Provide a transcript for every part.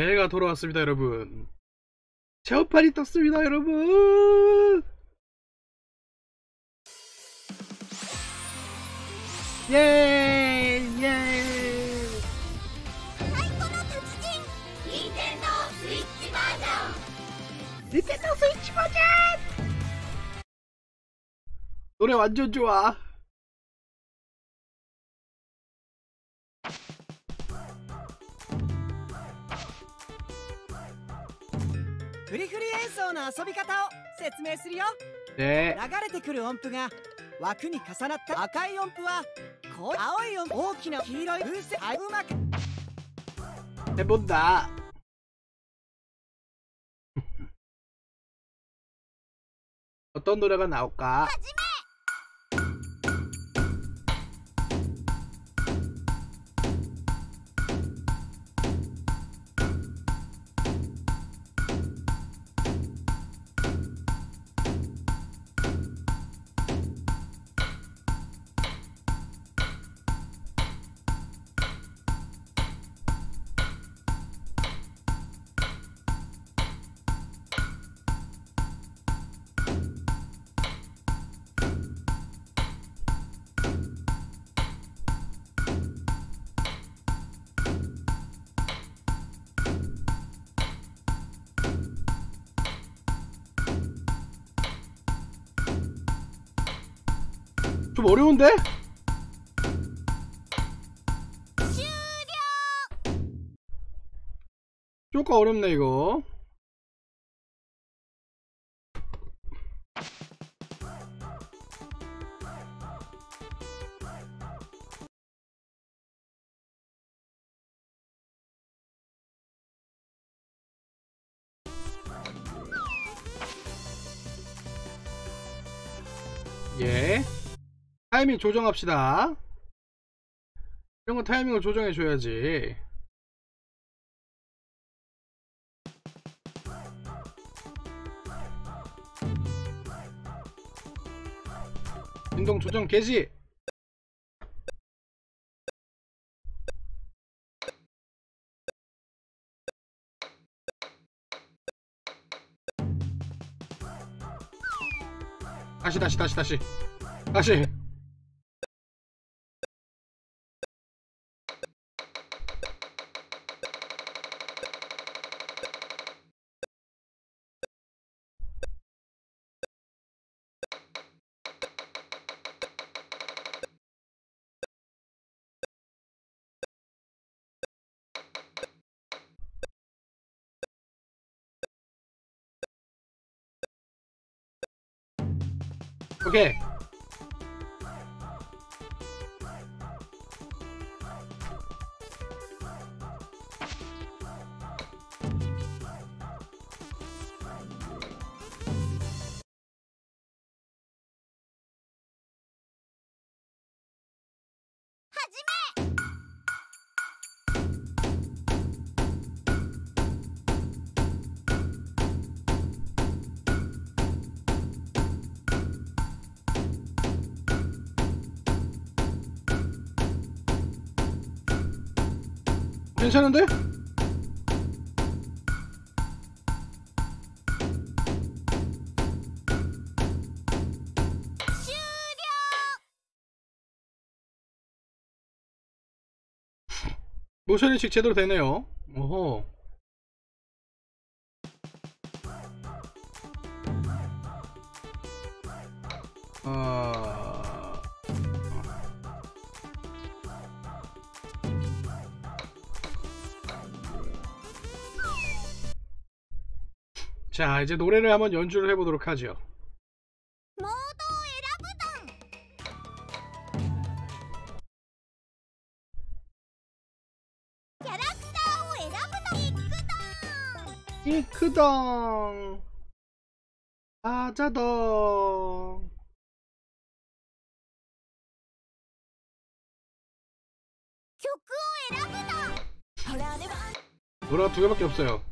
제가 돌아왔습니다 여러분 제어판이 떴습니다 여러분 예! 예! 닌텐도 스위치 버전! 닌텐도 스위치 버전! 노래 완전 좋아 フリフリ演奏の遊び方を説明するよ 네 流れてくる音符が枠に重なった赤い音符はこう青い音符大きな黄色い風船あうまく 해본다 어떤 노래가 나올까 ' 좀 어려운데? 조금 어렵네 이거. 예 타이밍 조정합시다. 이런 거 타이밍을 조정해 줘야지. 진동 조정 개시. 다시 다시 다시 다시. 다시 오 괜찮은데? 모션 인식 제대로 되네요. 오호. 자 이제 노래를 한번 연주를 해보도록 하죠. 이크덩! 아자덩 노래 두 개밖에 없어요.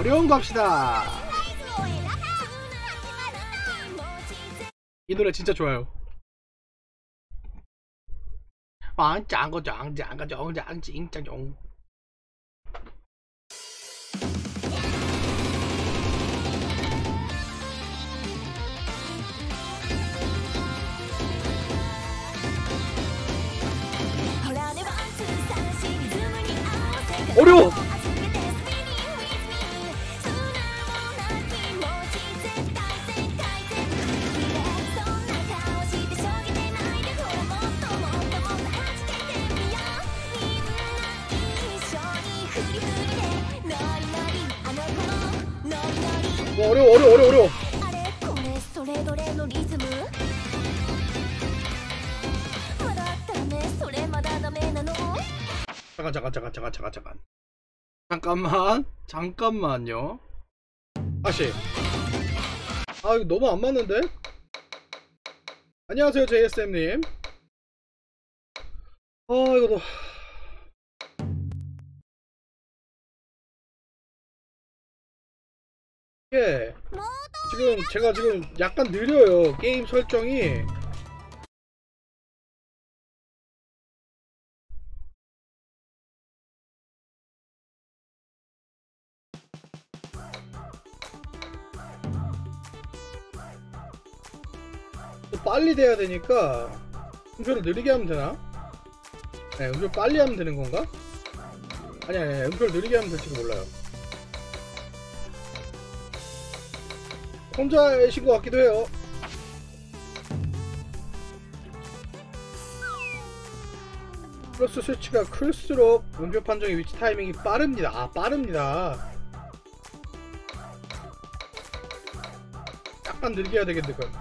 어려운 거 합시다. 이 노래 진짜 좋아요. 아, 왕짱거 짱짱거 짱짱 찡짱. 어려워. 어려워 어려워 어려워 잠깐 잠깐 잠깐 잠깐 잠깐 잠깐. 잠깐만 잠깐만요. 다시 아 이거 너무 안 맞는데? 안녕하세요 JSM님. 아 이거 너 이게 지금 제가 지금 약간 느려요 게임 설정이 또 빨리 돼야 되니까 음표를 느리게 하면 되나? 네, 음표 빨리 하면 되는 건가? 아니 아니 아니 음표를 느리게 하면 될지도 몰라요 혼자이신 것 같기도 해요. 플러스 수치가 클수록 음표 판정의 위치 타이밍이 빠릅니다. 아 빠릅니다. 약간 느리게 해야 되겠네 그럼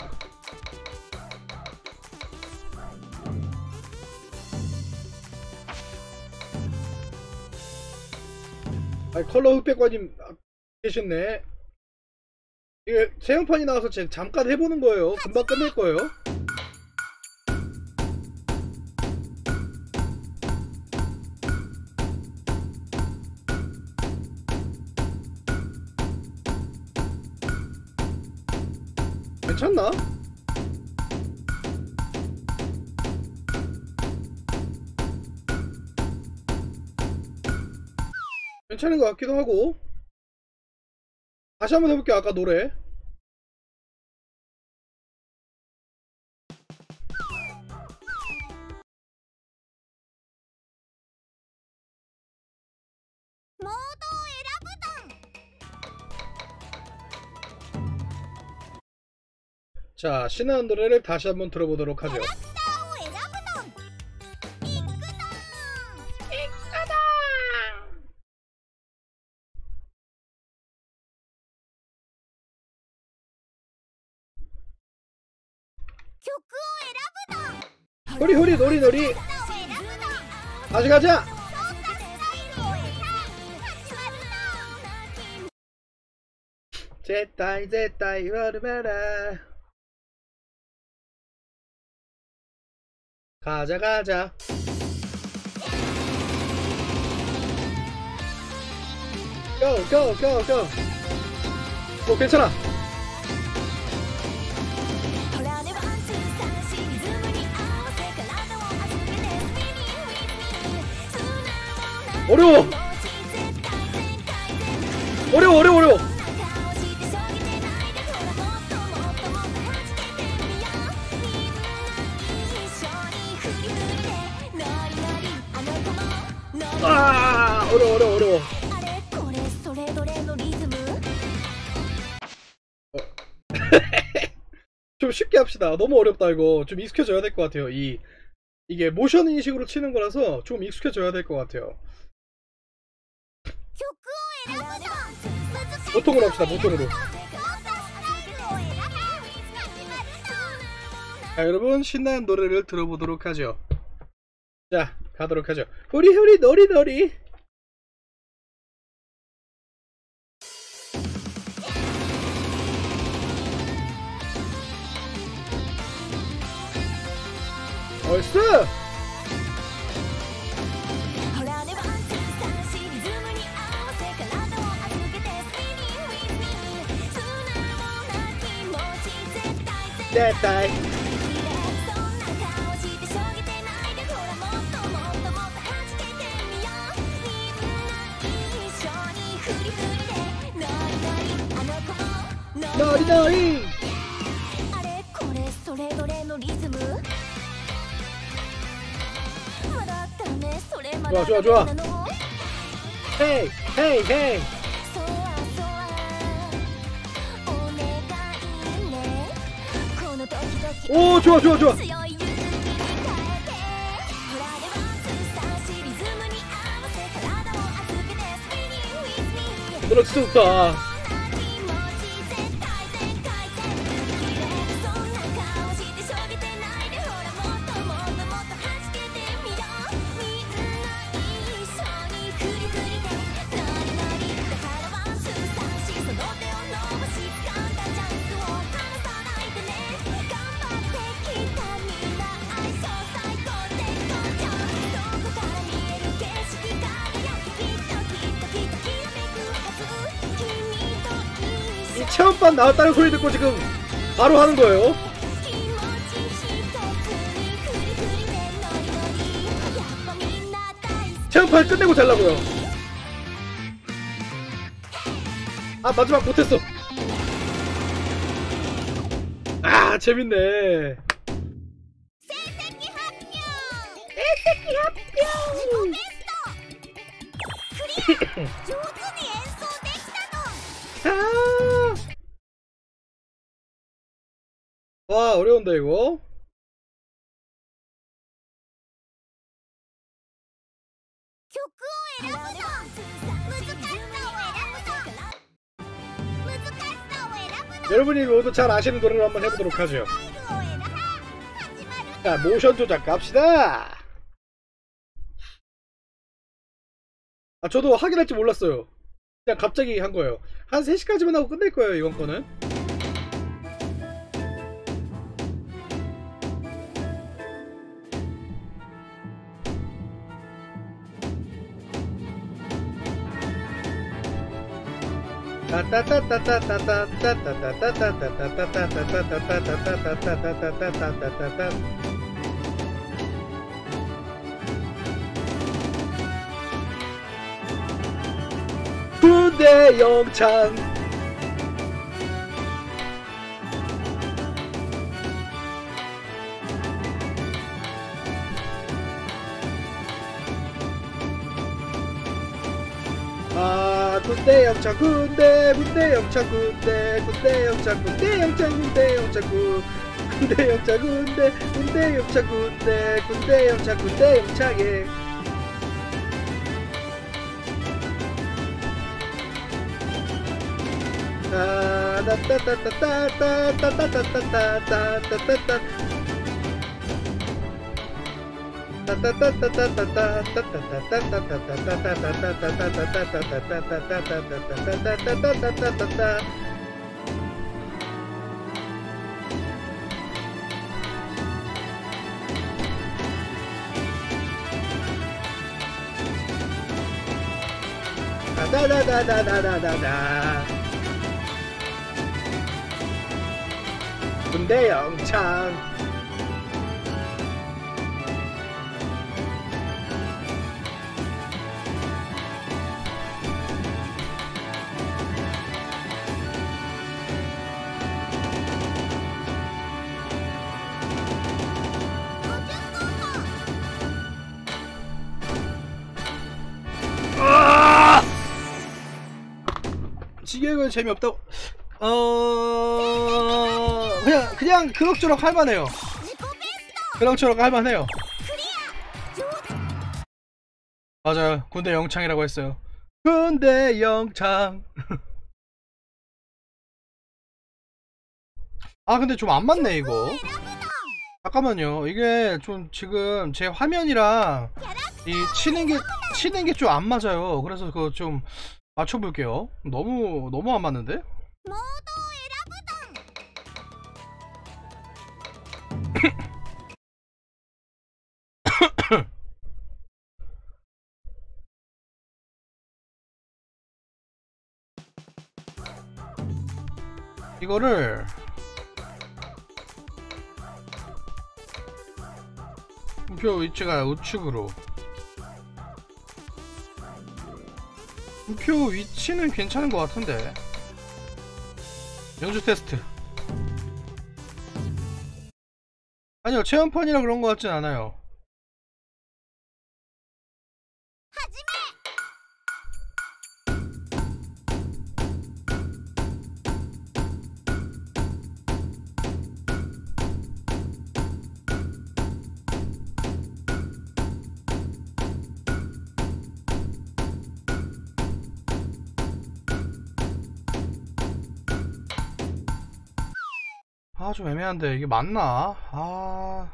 아 컬러 흑백관님 아, 계셨네 이게 세형판이 나와서 제가 잠깐 해보는 거예요. 금방 끝낼 거예요. 괜찮나? 괜찮은 것 같기도 하고 다시 한번 해볼게요 아까 노래. 자 신나는 노래를 다시 한번 들어보도록 하죠 호리 호리 노리 노리. 다시 가자. 제타이 제타이 와르메라. 가자 가자. 고고고고. 오 어, 괜찮아. 어려워! 어려워, 어려워, 어려워! 아, 어려워, 어려워, 어려워. 좀 쉽게 합시다. 너무 어렵다, 이거. 좀 익숙해져야 될 것 같아요. 이, 이게 모션 인식으로 치는 거라서 좀 익숙해져야 될 것 같아요. 모통으로 합시다 모통으로. 자 여러분 신나는 노래를 들어보도록 하죠. 자 가도록 하죠. 우리 우리 놀이 놀이 얼쑤 絶対。ノリノリ。あれ？これそれぞれのリズム？まだダメそれまだの？ヘイヘイヘイ。 오 좋아 좋아 좋아. 노래 진짜 좋다. 다, 다른 소리 듣고 지금 바로 하는 거예요. 체험판 끝내고 잘라고요. 아 마지막 못했어. 아 재밌네. 아 와 어려운데 이거? 여러분이 모두 잘 아시는 노래로 한번 해보도록 하죠. 자 모션 조작 갑시다! 아 저도 확인할지 몰랐어요. 그냥 갑자기 한 거예요. 한 3시까지만 하고 끝낼 거예요 이번 거는. Today, Yongchang. 아 군대 군대 영창 군대 군대 영창 군대 영창 군대 영창 군 군대 영창 군대 군대 영창 군대 군대 영창 군대 영창에 다다다 다다다다다 군대 영창 아! 지겨워요 재미없다고 어 그냥 그냥 그럭저럭 할만해요. 그럭저럭 할만해요. 맞아요. 군대 영창이라고 했어요. 군대 영창. 아 근데 좀 안 맞네 이거. 잠깐만요. 이게 좀 지금 제 화면이랑 이 치는 게 치는 게 좀 안 맞아요. 그래서 그거 좀 아, 맞춰볼게요. 너무 너무 안 맞는데? 이거를 목표 위치가 우측으로 표 위치는 괜찮은 것 같은데. 영주 테스트. 아니요 체험판이라 그런 것 같진 않아요 좀 애매한데 이게 맞나? 아.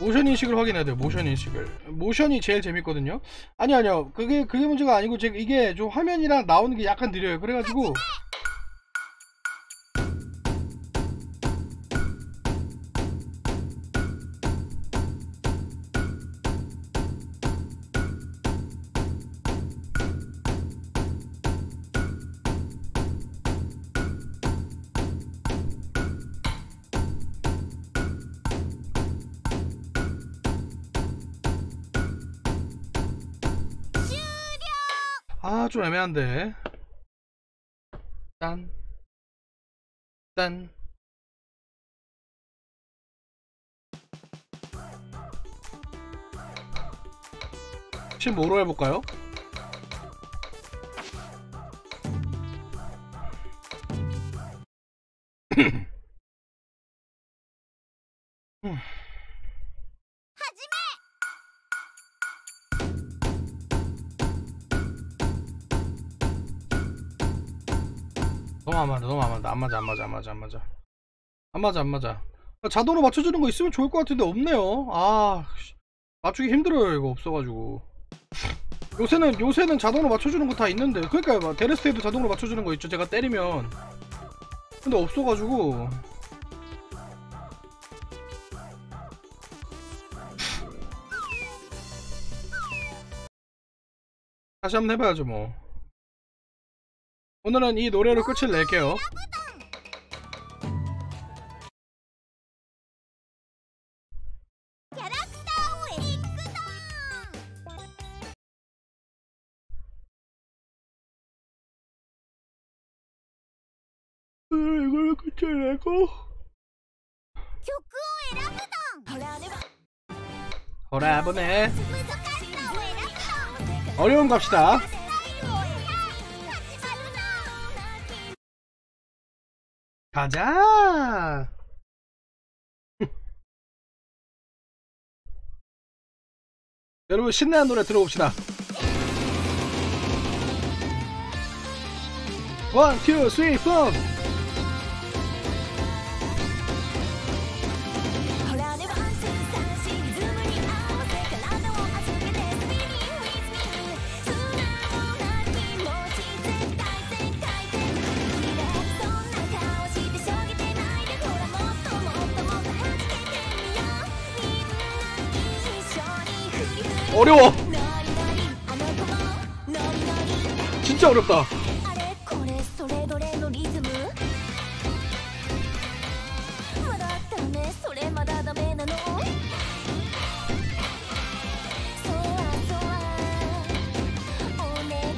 모션 인식을 확인해야 돼요 모션 인식을. 모션이 제일 재밌거든요. 아니 아니요. 그게 그게 문제가 아니고 제가 이게 좀 화면이랑 나오는 게 약간 느려요. 그래가지고 아 좀 애매한데 딴 딴. 혹시 뭐로 해볼까요? 너무 안 맞아 너무 안 맞아. 안 맞아 안 맞아 안 맞아 안 맞아. 안 맞아 안 맞아. 자동으로 맞춰주는 거 있으면 좋을 것 같은데 없네요. 아 씨, 맞추기 힘들어요 이거 없어가지고. 요새는 요새는 자동으로 맞춰주는 거 다 있는데. 그러니까 막 데레스테이도 자동으로 맞춰주는 거 있죠 제가 때리면. 근데 없어가지고. 다시 한번 해봐야죠 뭐 오늘은 이 노래로 끝을 낼게요. 이걸 끝을 내고 호라보네. 어려운 갑시다. 가자. 여러분 신나는 노래 들어봅시다. 원, 투, 쓰리, 포 어려워. 진짜 어렵다.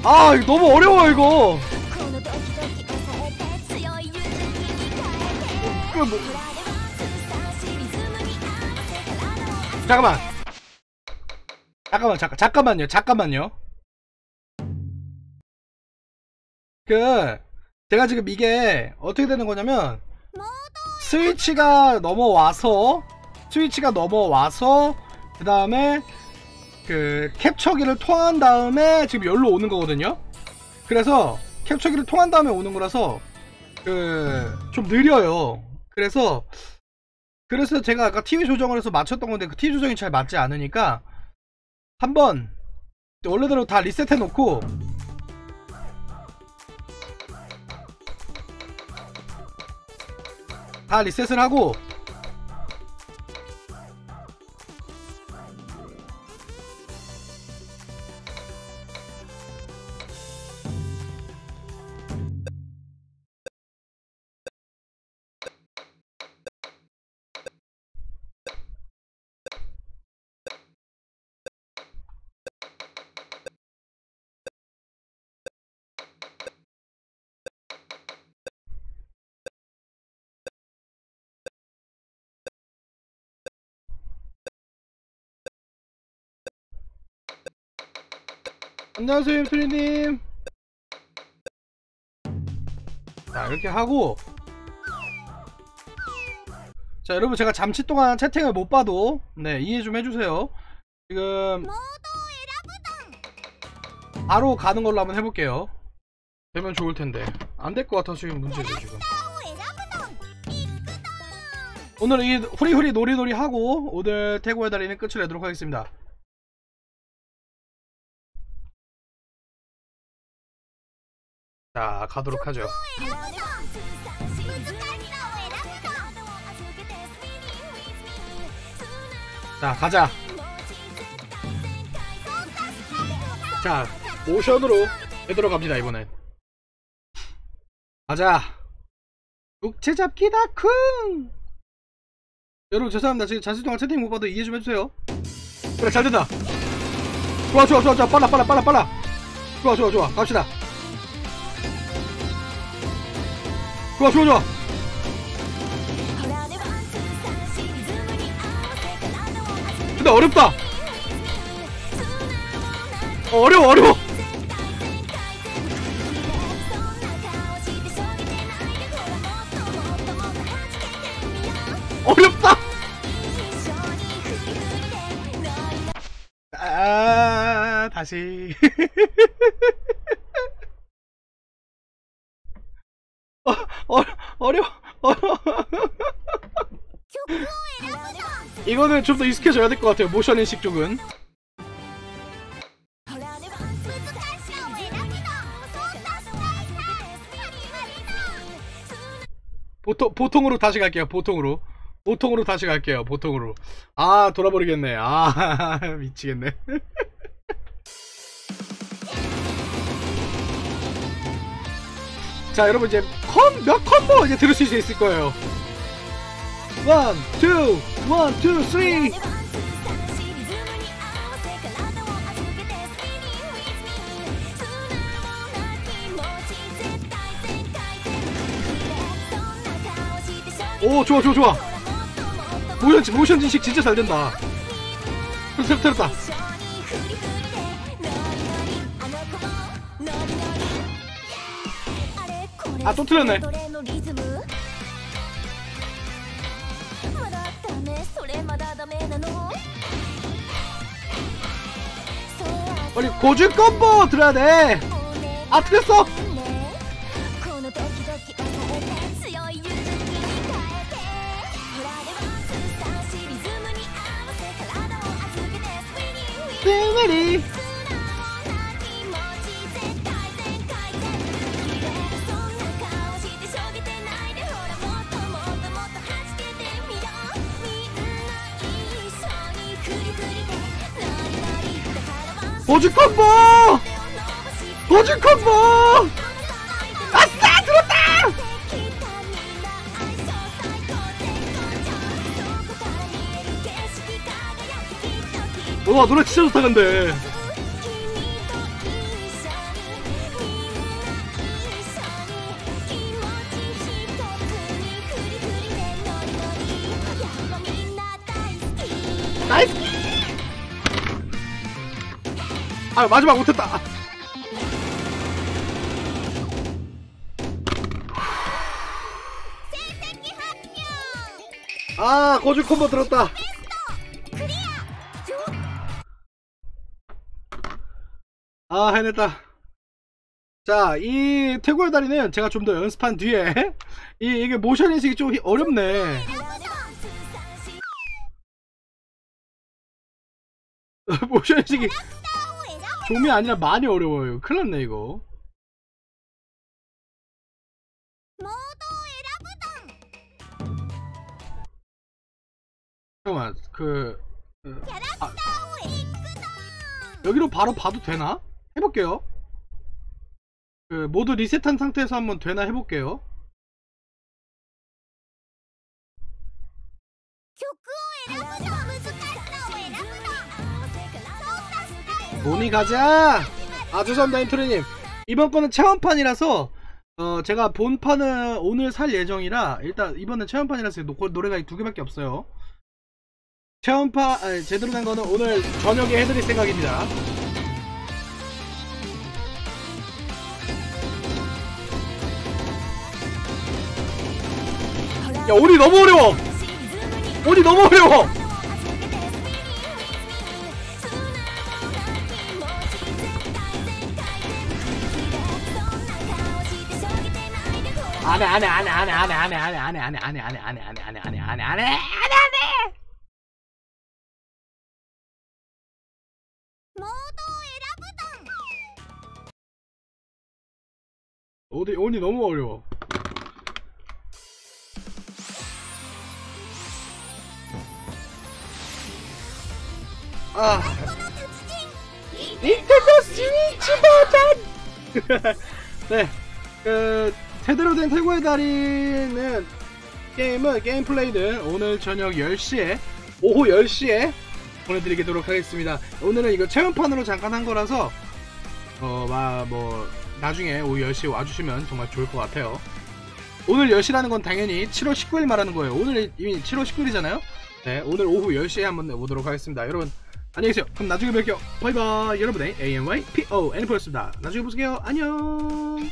아 이거 너무 어려워 이거. 그 뭐... 잠깐만. 잠깐만 잠깐 잠깐만요 잠깐만요. 그 제가 지금 이게 어떻게 되는 거냐면 스위치가 넘어와서 스위치가 넘어와서 그 다음에 그 캡처기를 통한 다음에 지금 열로 오는 거거든요. 그래서 캡처기를 통한 다음에 오는 거라서 그 좀 느려요. 그래서 그래서 제가 아까 TV 조정을 해서 맞췄던 건데 그 TV 조정이 잘 맞지 않으니까 한번 원래대로 다 리셋해 놓고 다 리셋을 하고 안녕하세요 임트리님. 자 이렇게 하고. 자 여러분 제가 잠시 동안 채팅을 못 봐도 네 이해 좀 해주세요. 지금 바로 가는 걸로 한번 해볼게요. 되면 좋을 텐데. 안 될 것 같아서 지금 문제죠 지금. 오늘 이 후리후리 놀이놀이 하고 오늘 태고의 달인은 끝을 내도록 하겠습니다 자 가도록 하죠. 자 가자. 자 모션으로 되돌아갑니다 이번엔. 가자. 육체 잡기다 쿵! 여러분 죄송합니다. 지금 잠시 동안 채팅 못 봐도 이해 좀 해주세요. 그래 잘 된다. 좋아 좋아 좋아 좋아. 빨라 빨라 빨라 빨라. 좋아 좋아 좋아. 갑시다 좋아 좋아 좋아. 근데 어렵다. 어, 어려워 어려워. 어렵다. 아 다시 어, 어, 어려워. 이거는 좀 더 익숙해져야 될 것 같아요 모션 인식 쪽은. 보통 보통으로 다시 갈게요 보통으로. 보통으로 다시 갈게요 보통으로. 아 돌아버리겠네. 아 미치겠네 자 여러분 이제 컴, 몇 컴보 이제 들으실 수 있을 거예요. 원, 투, 원, 투, 쓰리. 오 좋아 좋아 좋아. 모션, 모션 진식 진짜 잘 된다. 틀었다 틀었다 아, 또 틀렸네. 빨리 고주 컴보 들어야 돼. 아 틀렸어. 와 노래 진짜 좋다 근데. 나이스. 아 마지막 못했다. 아 고주 콤보 들었다. 아 해냈다. 자, 이 태고의 다리는 제가 좀 더 연습한 뒤에 이 이게 모션 인식이 좀 히- 어렵네. 모션 인식이 좀이 아니라 많이 어려워요. 큰일 났네 이거. 잠깐만 그 그, 아, 여기로 바로 봐도 되나? 해볼게요. 그 모두 리셋한 상태에서 한번 되나 해볼게요. 모니 가자. 아 죄송합니다 인트로님. 이번 거는 체험판이라서 어 제가 본판은 오늘 살 예정이라 일단 이번엔 체험판이라서 노, 노래가 두 개밖에 없어요. 체험판 제대로 된 거는 오늘 저녁에 해드릴 생각입니다. 야 오리 너무 어려워 오리 너무 어려워 안해 안해 안해 안해 안해 안해 안해 안해 안해 안해 안해 안해 안해 안해 안해 안해 안해 안해 오리 오리 너무 어려워 아 닌텐도 스위치 버전 네, 그 제대로 된 태고의 달인은 게임은 게임 플레이는 오늘 저녁 10시에 오후 10시에 보내드리도록 하겠습니다. 오늘은 이거 체험판으로 잠깐 한 거라서 어뭐 나중에 오후 10시에 와주시면 정말 좋을 것 같아요. 오늘 10시라는 건 당연히 7월 19일 말하는 거예요. 오늘 이미 7월 19일이잖아요. 네, 오늘 오후 10시에 한번 내보도록 하겠습니다. 여러분 안녕히 계세요. 그럼 나중에 뵐게요. 바이바이. 여러분의 AMY PO N포였습니다. 나중에 보세요. 안녕.